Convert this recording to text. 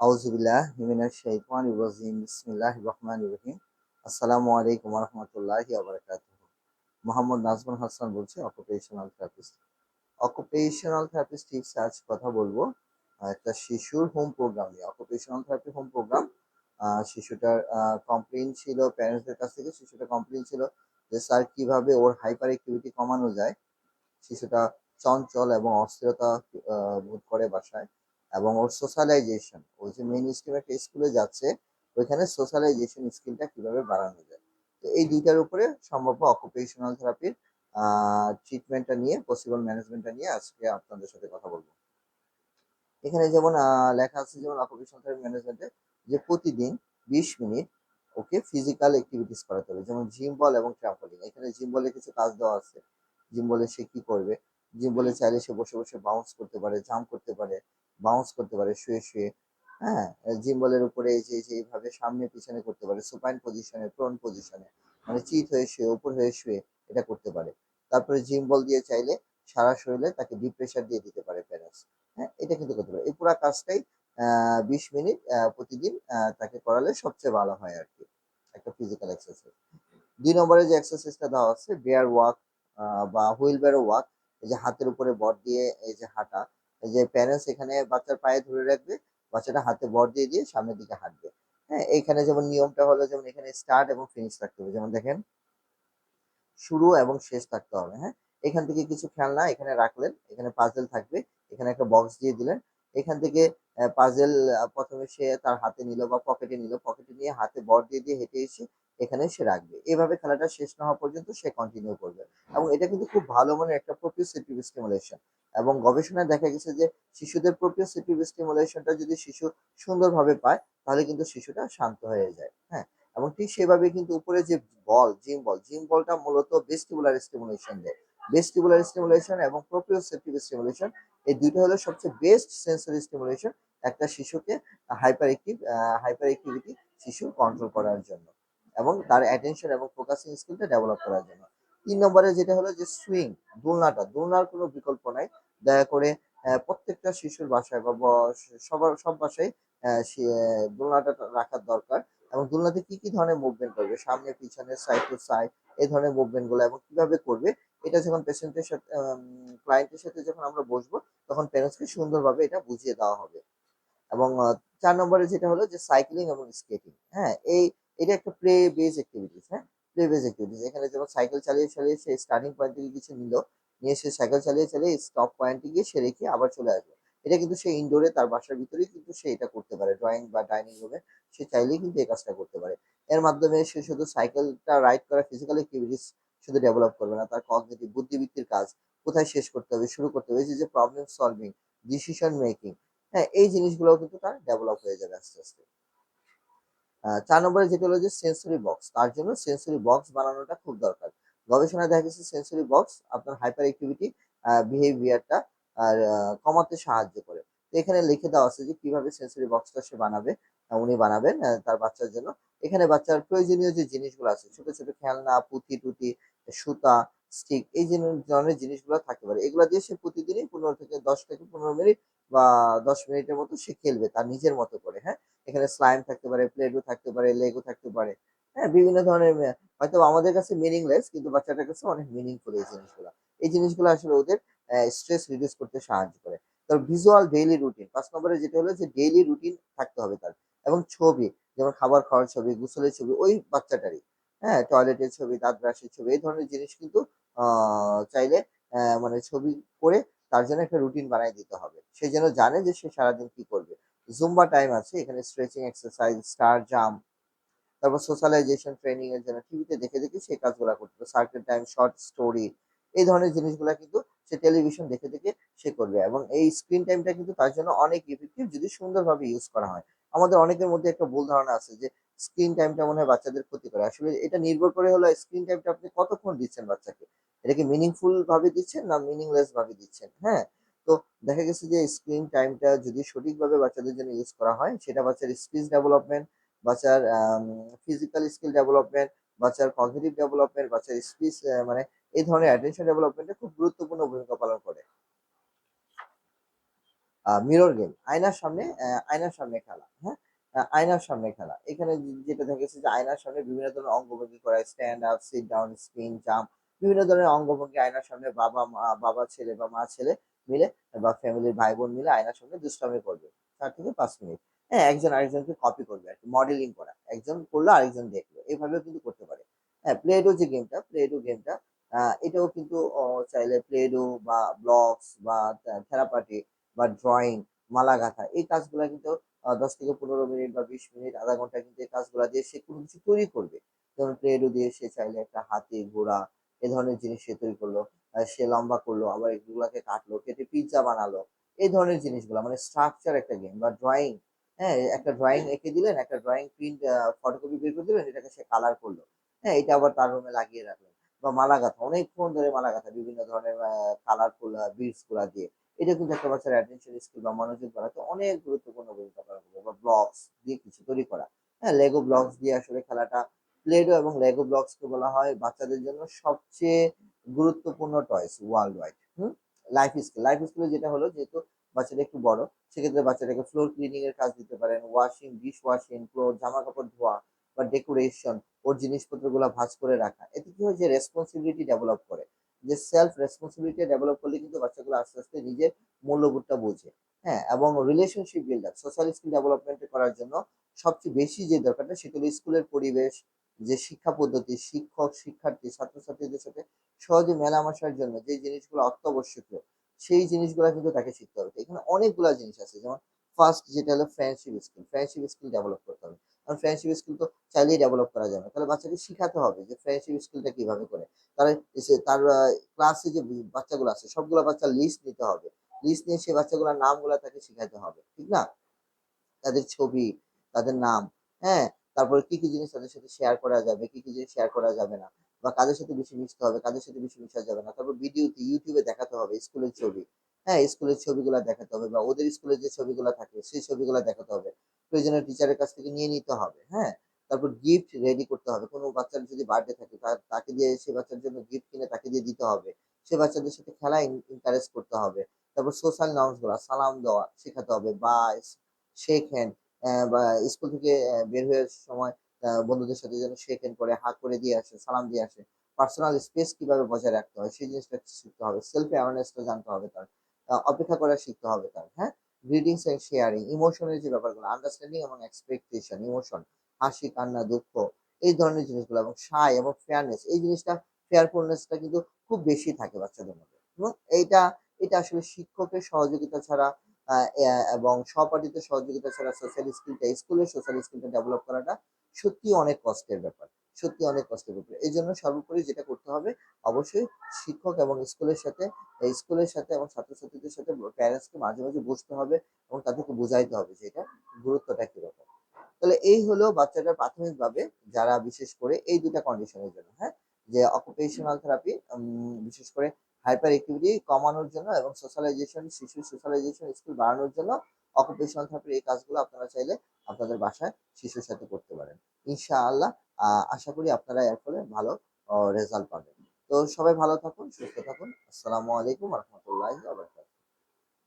আউজুবিল্লাহ মিনাশ শাইতানির রাজিম। বিসমিল্লাহির রহমানির রহিম। আসসালামু আলাইকুম ওয়া রাহমাতুল্লাহি ওয়া মোহাম্মদ নাজমুল হাসান থেরাপিস্ট অকুপেশনাল কথা বলব। একটা শিশুর home program occupational therapy home program শিশুটার complain ছিল প্যারেন্টসদের কাছ থেকে শিশুটা কমপ্লেন ছিল যে, স্যার, কীভাবে ওর হাইপার অ্যাক্টিভিটি কমানো যায়? শিশুটা চঞ্চল এবং অস্থিরতা বোধ করে বাসায়। এবং ওর সোশ্যালাইজেশন ও যে মেইন স্ট্রিম একটা স্কুলে যাচ্ছে, ওইখানে সোশ্যালাইজেশন স্কিলটা কীভাবে বাড়ানো যায়? তো এই দুইটার উপরে সম্ভাব্য অকুপেশনাল থেরাপির ট্রিটমেন্টটা নিয়ে পসিবল ম্যানেজমেন্টটা নিয়ে আজকে আপনাদের সাথে কথা বলব। এখানে যেমন লেখা আছে যেমন অকুপেশনাল থেরাপি ম্যানেজমেন্টে যে প্রতিদিন বিশ মিনিট ওকে ফিজিক্যাল অ্যাক্টিভিটিস করাতে হবে। যেমন জিম বল এবং ট্রাম্পলিং এখানে জিম বলে কিছু কাজ দেওয়া আছে। জিম বলে সে কি করবে? জিম বলে চাইলে সে বসে বসে বাউন্স করতে পারে জাম্প করতে পারে। বাউন্স করতে পারে, শুয়ে শুয়ে হ্যাঁ? জিম বলের উপরে এই যে এইভাবে সামনে পিছনে করতে পারে সুপাইন পজিশনে প্রন পজিশনে মানে চিত হয়ে শুয়ে, উপর হয়ে শুয়ে এটা করতে পারে। তারপরে জিম বল দিয়ে চাইলে সারা শরীরে তাকে ডিপ প্রেশার দিয়ে দিতে পারে প্যারেন্টস হ্যাঁ? এটা কিন্তু করতে পারে। এই পুরো কাজটাই বিশ মিনিট প্রতিদিন তাকে করালে সবচেয়ে ভালো হয় আর কি, একটা ফিজিক্যাল এক্সারসাইজ দুই নম্বরে যে এক্সারসাইজটা দেওয়া আছে বেয়ার ওয়াক বা হুইল বেয়ার ওয়াক এই যে হাতের উপরে বট দিয়ে এই যে হাঁটা যে প্যারেন্টস এখানে বাচ্চার পায়ে ধরে রাখবে, বাচ্চাটা হাতে বর দিয়ে দিয়ে সামনের দিকে হাঁটবে। হ্যাঁ এইখানে যেমন নিয়মটা হলো, যেমন এখানে স্টার্ট এবং ফিনিশ থাকতে হবে। যেমন দেখেন, শুরু এবং শেষ থাকতে হবে। হ্যাঁ এখান থেকে কিছু খেলনা এখানে রাখলেন, এখানে পাজেল থাকবে, এখানে একটা বক্স দিয়ে দিলেন। এখান থেকে পাজেল প্রথমে সে তার হাতে নিল বা পকেটে নিল। পকেটে নিয়ে হাতে বর দিয়ে দিয়ে হেঁটে এসে এখানে সে রাখবে। এভাবে খেলাটা শেষ না হওয়া পর্যন্ত সে কন্টিনিউ করবে। এবং এটা কিন্তু খুব ভালো মানের একটা প্রোপ্রিওসেটিভ স্টিমুলেশন এবং গবেষণায় দেখা গেছে যে শিশুদের প্রোপ্রিওসেটিভ স্টিমুলেশনটা যদি শিশু সুন্দরভাবে পায়, তাহলে কিন্তু শিশুটা শান্ত হয়ে যায় হ্যাঁ? এবং ঠিক সেভাবে কিন্তু উপরে যে বল জিম বল জিম বলটা মূলত ভেস্টিবুলার স্টিমুলেশন দেয়। ভেস্টিবুলার স্টিমুলেশন এবং প্রোপ্রিওসেপটিভ স্টিমুলেশন এই দুটো হলো সবচেয়ে বেস্ট সেন্সরি স্টিমুলেশন একটা শিশুকে হাইপার অ্যাক্টিভ হাইপার অ্যাক্টিভিটি শিশু কন্ট্রোল করার জন্য এবং তার অ্যাটেনশন এবং ফোকাসিং স্কিলটা ডেভেলপ করার জন্য। তিন নম্বরে যেটা হলো যে সুইং দোলনাটা, দোলনার কোনো বিকল্প নাই। দয়া করে প্রত্যেকটা শিশুর বাসায় বা সবার, সব বাসায় দোলনাটা রাখার দরকার এবং দোলনাতে কি কি ধরনের মুভমেন্ট করবে? সামনে, পিছনে সাইড টু সাইড এই ধরনের মুভমেন্টগুলো এবং কীভাবে করবে? এটা যখন পেশেন্টের সাথে ক্লায়েন্টের সাথে যখন আমরা বসবো, তখন প্যারেন্টসকে সুন্দরভাবে এটা বুঝিয়ে দেওয়া হবে এবং চার নম্বরে যেটা হলো যে সাইক্লিং এবং স্কেটিং হ্যাঁ? এই, এটা একটা প্লে বেজ অ্যাক্টিভিটিস হ্যাঁ? প্লে বেজ অ্যাক্টিভিটিস এখানে যেমন সাইকেল চালিয়ে চালিয়ে সে স্টার্টিং পয়েন্ট থেকে কিছু নিল নিয়ে সে সাইকেল চালিয়ে চালিয়ে স্টপ পয়েন্টে গিয়ে সে রেখে আবার চলে আসবে। এটা কিন্তু সে ইনডোরে তার বাসার ভিতরেই কিন্তু সে এটা করতে পারে। ড্রয়িং বা ডাইনিং রুমে সে চাইলেই কিন্তু এই কাজটা করতে পারে। এর মাধ্যমে সে শুধু সাইকেলটা রাইড করা ফিজিক্যাল অ্যাক্টিভিটিস শুধু ডেভেলপ করবে না, তার কগনিটিভ বুদ্ধিবৃত্তির কাজ কোথায় শেষ করতে হবে, শুরু করতে হবে যে প্রবলেম সলভিং ডিসিশন মেকিং হ্যাঁ এই জিনিসগুলোও কিন্তু তার ডেভেলপ হয়ে যাবে আস্তে আস্তে। চার নম্বরে যেটা হলো যে সেন্সরি বক্স তার জন্য সেন্সরি বক্স বানানোটা খুব দরকার। গবেষণায় দেখা গেছে সেন্সরি বক্স আপনার হাইপার অ্যাক্টিভিটি বিহেভিয়ারটা আর কমাতে সাহায্য করে। তো এখানে লিখে দেওয়া আছে যে কীভাবে সেন্সরি বক্সটা সে বানাবে উনি বানাবেন তার বাচ্চার জন্য। এখানে বাচ্চার প্রয়োজনীয় যে জিনিসগুলো আছে, ছোট ছোট খেলনা পুঁতি টুতি সুতা স্টিক এই ধরনের জিনিসগুলো থাকতে পারে এগুলো দিয়ে সে প্রতিদিনই পনেরো থেকে দশ থেকে পনেরো মিনিট বা দশ মিনিটের মতো সে খেলবে, তার নিজের মতো করে হ্যাঁ? এখানে স্লাইম থাকতে পারে প্লেডো থাকতে পারে লেগো থাকতে পারে হ্যাঁ বিভিন্ন ধরনের হয়তো আমাদের কাছে মিনিংলেস কিন্তু বাচ্চাটার কাছে অনেক মিনিংফুল এই জিনিসগুলো। এই জিনিসগুলো আসলে ওদের স্ট্রেস রিডিউস করতে সাহায্য করে। তার ভিজুয়াল ডেইলি রুটিন পাঁচ নম্বরে যেটা হলো যে ডেইলি রুটিন থাকতে হবে তার। এবং ছবি, যেমন খাবার খাওয়ার ছবি, গোসলের ছবি, ওই বাচ্চাটারই। হ্যাঁ টয়লেটের ছবি দাঁত ব্রাশের ছবি, এই ধরনের জিনিস কিন্তু চাইলে মানে ছবি করে তার জন্য একটা রুটিন বানিয়ে দিতে হবে। সে যেন জানে যে সে সারাদিন কি করবে। জুম্বা টাইম আছে, এখানে স্ট্রেচিং এক্সারসাইজ স্টার জাম্প তারপর সোশ্যালাইজেশন ট্রেনিং এর জন্য টিভিতে দেখে দেখে সেই কাজগুলো করতে সার্কেল টাইম শর্ট স্টোরি এই ধরনের জিনিসগুলো কিন্তু সে টেলিভিশন দেখে দেখে সে করবে এবং এই স্ক্রিন টাইমটা কিন্তু তার জন্য অনেক ইফেক্টিভ যদি সুন্দরভাবে ইউজ করা হয়। আমাদের অনেকের মধ্যে একটা ভুল ধারণা আছে যে স্ক্রিন টাইমটা মনে হয় বাচ্চাদের ক্ষতি করে। আসলে এটা নির্ভর করে হলো স্ক্রিন টাইমটা আপনি কতক্ষণ দিচ্ছেন বাচ্চাকে? এটা কি মিনিংফুল ভাবে দিচ্ছেন না মিনিংলেস ভাবে দিচ্ছেন? হ্যাঁ তো দেখা গেছে যে স্ক্রিন টাইমটা যদি সঠিকভাবে বাচ্চাদের জন্য ইউজ করা হয়, সেটা বাচ্চার স্পিচ ডেভেলপমেন্ট বাচ্চার ফিজিক্যাল স্কিল ডেভেলপমেন্ট বাচ্চার কগনিটিভ ডেভেলপমেন্ট বাচ্চার স্পিচ মানে এই ধরনের অ্যাটেনশন ডেভেলপমেন্টে খুব গুরুত্বপূর্ণ ভূমিকা পালন করে। মিরর গেম আয়নার সামনে আয়নার সামনে খেলা হ্যাঁ? আয়নার সামনে খেলা। এখানে যেটা দেখেছি যে, আয়নার সামনে বিভিন্ন ধরনের অঙ্গভঙ্গি করা stand up sit down spin jump বিভিন্ন ধরনের অঙ্গভঙ্গি আয়নার সামনে বাবা, মা, বাবা, ছেলে বা মা, ছেলে মিলে বা ফ্যামিলির ভাই বোন মিলে আয়নার সামনে দুষ্টামি করবে, চার থেকে পাঁচ মিনিট। হ্যাঁ একজন আরেকজনকে কপি করবে আর কি মডেলিং করা। একজন করল, আরেকজন দেখল। এইভাবেও কিন্তু করতে পারে। হ্যাঁ প্লেডো যে গেমটা প্লেডো গেমটা এটাও কিন্তু চাইলে প্লেডো বা ব্লগস বা থেরাপাটি বা ড্রয়িং মালা গাঁথা এই কাজগুলো কিন্তু দশ থেকে পনেরো মিনিট বা বিশ মিনিট, আধা ঘণ্টা কিন্তু এই কাজগুলো দিয়ে সে কোনো কিছু তৈরি করবে। যেমন প্লেডো দিয়ে সে চাইলে একটা হাতি, ঘোড়া, এ ধরনের জিনিস সে তৈরি করল সে লম্বা করল, আবার এগুলাকে কাটলো, কেটে পিৎজা বানালো, এই ধরনের জিনিসগুলো মানে স্ট্রাকচার একটা গেম বা ড্রয়িং হ্যাঁ একটা ড্রয়িং এঁকে দিলেন, একটা ড্রয়িং প্রিন্ট ফটোকপি বের করে দিলেন, এটাকে সে কালার করল। হ্যাঁ এটা আবার তার রুমে লাগিয়ে রাখলেন। বা মালা গাঁথা অনেকক্ষণ ধরে মালা গাঁথা বিভিন্ন ধরনের কালারফুল বিটসগুলা দিয়ে। এটা কিন্তু একটা বাচ্চার অ্যাটেনশন স্কিল বা মনোযোগ বাড়াতে অনেক গুরুত্বপূর্ণ ভূমিকা পালন করবে। বা ব্লকস দিয়ে কিছু তৈরি করা। হ্যাঁ লেগো ব্লকস দিয়ে আসলে খেলাটা প্লেডো এবং লেগো ব্লকস কে বলা হয় বাচ্চাদের জন্য সবচেয়ে গুরুত্বপূর্ণ toys worldwide hmm life skill life skill যেটা হলো যেহেতু বাচ্চাটা একটু বড়, সেক্ষেত্রে বাচ্চাটাকে ফ্লোর ক্লিনিং এর কাজ দিতে পারেন ওয়াশিং ডিশ ওয়াশিং ক্লোথ জামা কাপড় ধোয়া বা ডেকোরেশন ওর জিনিসপত্র জিনিসপত্রগুলো ভাঁজ করে রাখা। এতে কি হয় যে রেসপন্সিবিলিটি ডেভেলপ করে। যে সেলফ রেসপন্সিবিলিটি ডেভেলপ করলে কিন্তু বাচ্চাগুলো আস্তে আস্তে নিজের মূল্যবোধটা বোঝে। হ্যাঁ এবং relationship build up social skill development করার জন্য সবচেয়ে বেশি যে দরকারটা সেটা হলো স্কুলের পরিবেশ, যে শিক্ষা পদ্ধতি, শিক্ষক, শিক্ষার্থী, ছাত্রছাত্রীদের সাথে সহজে মেলামেশার জন্য যে জিনিসগুলো অত্যাবশ্যকীয় সেই জিনিসগুলো কিন্তু তাকে শিখতে হবে। এখানে অনেকগুলা জিনিস আছে। যেমন ফার্স্ট যেটা হলো friendship skill friendship skill develop করতে হবে। কারণ ফ্রেন্ডশিপ স্কিল তো চাইলেই ডেভেলপ করা যাবে তাহলে বাচ্চাকে শেখাতে হবে যে ফ্রেন্ডশিপ স্কিলটা কীভাবে করে। তার তার ক্লাসে যে বাচ্চাগুলো আছে, সবগুলো বাচ্চার লিস্ট নিতে হবে। লিস্ট নিয়ে সেই বাচ্চাগুলোর নামগুলো তাকে শেখাতে হবে। ঠিক না? তাদের ছবি, তাদের নাম হ্যাঁ? তারপরে কি কি জিনিস তাদের সাথে শেয়ার করা যাবে, কি কি জিনিস শেয়ার করা যাবে না, বা কাদের সাথে বেশি মিশতে হবে, কাদের সাথে বেশি মিশা যাবে না, তারপর ভিডিওতে ইউটিউবে দেখাতে হবে স্কুলের ছবি। হ্যাঁ স্কুলের ছবিগুলো দেখাতে হবে, বা ওদের স্কুলের যে ছবিগুলো থাকে, সেই ছবিগুলো দেখাতে হবে। প্রয়োজনীয় টিচারের কাছ থেকে নিয়ে নিতে হবে হ্যাঁ? তারপর গিফট রেডি করতে হবে। কোনো বাচ্চার যদি বার্থডে থাকে তাকে দিয়ে সে বাচ্চার জন্য গিফট কিনে তাকে দিয়ে দিতে হবে। সে বাচ্চাদের সাথে খেলা এনকারেজ করতে হবে। তারপর সোশ্যাল নর্মসগুলা, সালাম দেওয়া শেখাতে হবে, বা শেক হ্যান্ড বা স্কুল থেকে বের হয়ে সময় বন্ধুদের সাথে যেন হ্যান্ড করে হাত করে দিয়ে আসে, সালাম দিয়ে আসে। পার্সোনাল স্পেস কীভাবে বজায় রাখতে হয়, সেই জিনিসটা শিখতে হবে। সেলফ অ্যাওয়ারনেসটা জানতে হবে তার। অপেক্ষা করা শিখতে হবে তার হ্যাঁ? গ্রিটিংস এন্ড শেয়ারিং ইমোশনের যে ব্যাপারগুলো আন্ডারস্ট্যান্ডিং এবং এক্সপেকটেশন ইমোশন হাসি, কান্না, দুঃখ, এই ধরনের জিনিসগুলো এবং সাই এবং ফেয়ারনেস এই জিনিসটা ফেয়ারফুলনেসটা কিন্তু খুব বেশি থাকে বাচ্চাদের মধ্যে। এবং এইটা, এটা আসলে শিক্ষকের সহযোগিতা ছাড়া এবং সহপাঠীদের সহযোগিতা ছাড়া সোশ্যাল স্কিলটা স্কুলের সোশ্যাল স্কিলটা ডেভেলপ করাটা সত্যি অনেক কষ্টের ব্যাপার, সত্যি অনেক কষ্টের ব্যাপার। এই জন্য সর্বোপরি যেটা করতে হবে, অবশ্যই শিক্ষক এবং স্কুলের সাথে স্কুলের সাথে এবং ছাত্রছাত্রীদের সাথে প্যারেন্টসকে মাঝে মাঝে বসতে হবে এবং তাদেরকে বোঝাইতে হবে যে এটা গুরুত্বটা কীরকম। তাহলে এই হলো বাচ্চাটা প্রাথমিকভাবে যারা বিশেষ করে এই দুটা কন্ডিশনের জন্য হ্যাঁ? যে অকুপেশনাল থেরাপি বিশেষ করে হাইপার অ্যাক্টিভিটি কমানোর জন্য এবং সোশ্যালাইজেশন শিশু সোশ্যালাইজেশন স্কিল বাড়ানোর জন্য অকুপেশনাল থেরাপির এই কাজগুলো আপনারা চাইলে আপনাদের বাসায় শিশুর সাথে করতে পারেন। ইনশাআল্লাহ আশা করি আপনারা এর ফলে ভালো রেজাল্ট পাবেন। তো সবাই ভালো থাকুন, সুস্থ থাকুন। আসসালামু আলাইকুম রহমতুল্লাহ